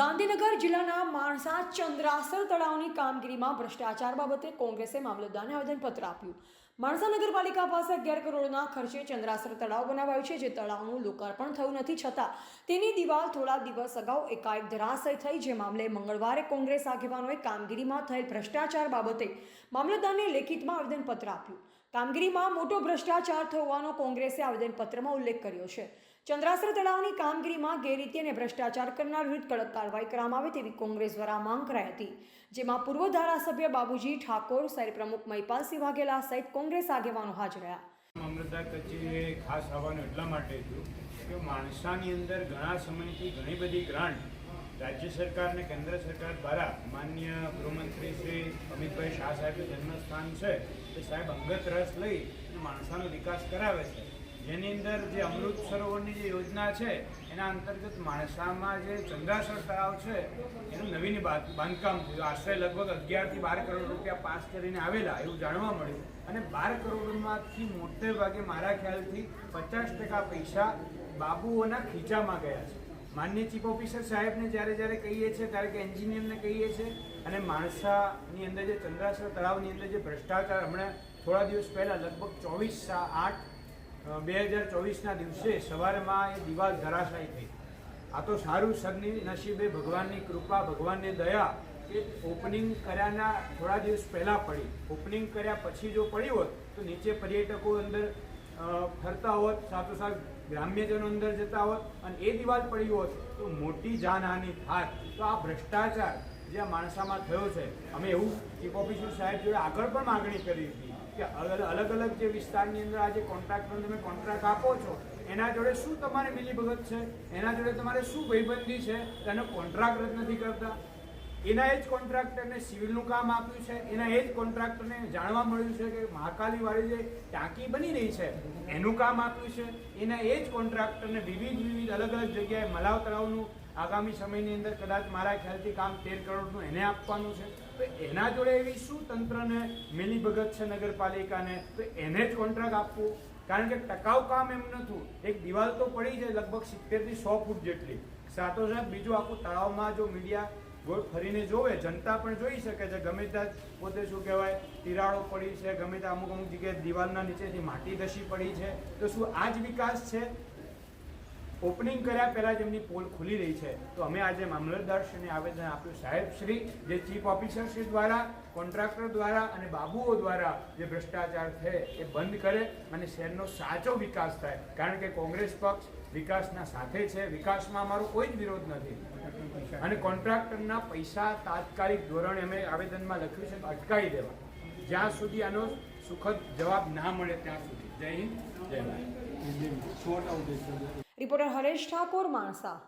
ગાંધીનગર જિલ્લાના માણસા ચંદ્રાસર તળાવની કામગીરીમાં ભ્રષ્ટાચાર બાબતે કોંગ્રેસે મામલતદારને આવેદનપત્ર આપ્યું. માણસા નગરપાલિકા પાસે અગિયાર કરોડના ખર્ચે ચંદ્રાસર તળાવ બનાવાયું છે, જે તળાવનું લોકાર્પણ થયું નથી છતાં તેની દિવાલ થોડા દિવસ અગાઉ એકાએક ધરાશય થઈ, જે મામલે મંગળવારે કોંગ્રેસ આગેવાનોએ કામગીરીમાં થયેલ ભ્રષ્ટાચાર બાબતે મામલતદારને લેખિતમાં આવેદનપત્ર આપ્યું. કામગીરીમાં મોટો ભ્રષ્ટાચાર થવાનો કોંગ્રેસે આવેદનપત્રમાં ઉલ્લેખ કર્યો છે. ચંદ્રાસર તળાવની કામગીરીમાં ગેરરીતિ અને ભ્રષ્ટાચાર કરનાર વિરુદ્ધ કડક કાર્યવાહી કરવામાં આવે તેવી કોંગ્રેસ દ્વારા માંગ કરાઈ હતી. જેમાં પૂર્વ ધારાસભ્ય બાબુજી ઠાકોર શહેર પ્રમુખ મહિપાલસિંહ વાઘેલા સહિત કોંગ્રેસ આગેવાનો હાજર રહ્યા. મામલતદાર કચેરીએ ખાસ આવવાનું એટલા માટે હતું કે માણસાની અંદર ઘણા સમયથી ઘણી બધી ગ્રાન્ટ રાજ્ય સરકાર અને કેન્દ્ર સરકાર દ્વારા માન્ય ગૃહમંત્રી શ્રી અમિતભાઈ શાહ સાહેબનું જન્મસ્થાન છે. તે સાહેબ અંગત રસ લઈ અને માણસાનો વિકાસ કરાવે છે. જેની અંદર જે અમૃત સરોવરની જે યોજના છે, એના અંતર્ગત માણસામાં જે ચંદ્રાસર તળાવ છે, એનું નવીન બાંધ- બાંધકામ થયું. આશરે લગભગ અગિયારથી બાર કરોડ રૂપિયા પાસ કરીને આવેલા એવું જાણવા મળ્યું. અને બાર કરોડમાંથી મોટે ભાગે મારા ખ્યાલથી પચાસ ટકા પૈસા બાબુઓના ખીચામાં ગયા છે. માન્ય ચીફ ઓફિસર સાહેબને જ્યારે જ્યારે કહીએ છીએ, ત્યારે કે એન્જિનિયરને કહીએ છીએ, અને માણસાની અંદર જે ચંદ્રાસર તળાવની અંદર જે ભ્રષ્ટાચાર હમણાં થોડા દિવસ પહેલાં લગભગ ચોવીસ આઠ બે હજાર ચોવીસના દિવસે સવારમાં એ દિવાલ ધરાશાયી થઈ. આ તો સારું સગની નસીબે ભગવાનની કૃપા, ભગવાનની દયા કે ઓપનિંગ કર્યાના થોડા દિવસ પહેલાં પડી. ઓપનિંગ કર્યા પછી જો પડી હોત, તો નીચે પર્યટકો અંદર ફરતા હોત, સાથોસાથ ગ્રામ્યજનો અંદર જતા હોત, અને એ દિવાલ પડી હોત, તો મોટી જાનહાનિ થાત. તો આ ભ્રષ્ટાચાર જે આ માણસામાં થયો છે, અમે એવું ચીફ ઓફિસર સાહેબ જોડે આગળ પણ માગણી કરી હતી. કે અલગ અલગ જે વિસ્તારની અંદર આજે કોન્ટ્રાક્ટરને તમે કોન્ટ્રાક્ટ આપો છો, એના જોડે શું તમારે મિલીભગત છે? એના જોડે તમારે શું ભયબંધી છે? તેનો કોન્ટ્રાક્ટ જ નથી કરતા. એના એ જ કોન્ટ્રાક્ટરને સિવિલનું કામ આપ્યું છે. એના એ જ કોન્ટ્રાક્ટરને જાણવા મળ્યું છે કે મહાકાલીવાળી જે ટાંકી બની રહી છે, એનું કામ આપ્યું છે. એના એ જ કોન્ટ્રાક્ટરને વિવિધ વિવિધ અલગ અલગ જગ્યાએ મલાવ તળાવનું આગામી સમયની અંદર કદાચ મારા ખ્યાલથી કામ તેર કરોડનું એને આપવાનું છે. તો એના જોડે એવી શું તંત્રને મિલીભગત છે નગરપાલિકાને? તો એને જ કોન્ટ્રાક્ટ આપવું. કારણ કે ટકાઉ કામ એમ નહોતું. એક દિવાલ તો પડી છે લગભગ સિત્તેરથી સો ફૂટ જેટલી. સાથોસાથ બીજું આખું તળાવમાં જો મીડિયા ગોળ ફરીને જોવે, જનતા પણ જોઈ શકે છે. ગમે ત્યાં પોતે શું કહેવાય, તિરાડો પડી છે, ગમે ત્યાં અમુક અમુક જગ્યાએ દિવાલના નીચેથી માટી ધસી પડી છે. તો શું આ જ વિકાસ છે? ઓપનિંગ કર્યા પહેલા જેમની પોલ ખુલી રહી છે. તો અમે આજે મામલતદારશ્રીને આવેદન આપ્યું. સાહેબ, શ્રી, જે ચીફ ઓફિસર શ્રી દ્વારા, કોન્ટ્રાક્ટર દ્વારા અને બાબુઓ દ્વારા જે ભ્રષ્ટાચાર છે એ બંધ કરે અને શહેરનો સાચો વિકાસ થાય. કારણ કે કોંગ્રેસ પક્ષ વિકાસના સાથે છે. વિકાસમાં અમારો કોઈ જ વિરોધ નથી. અને કોન્ટ્રાક્ટરના પૈસા તાત્કાલિક ધોરણે અમે આવેદનમાં લખ્યું છે. અટકાવી દેવા. જ્યાં સુધી આનો સુખદ જવાબ ના મળે ત્યાં સુધી. જય હિન્દ. જય ભારત. રિપોર્ટર હરેશ ઠાકોર માણસા.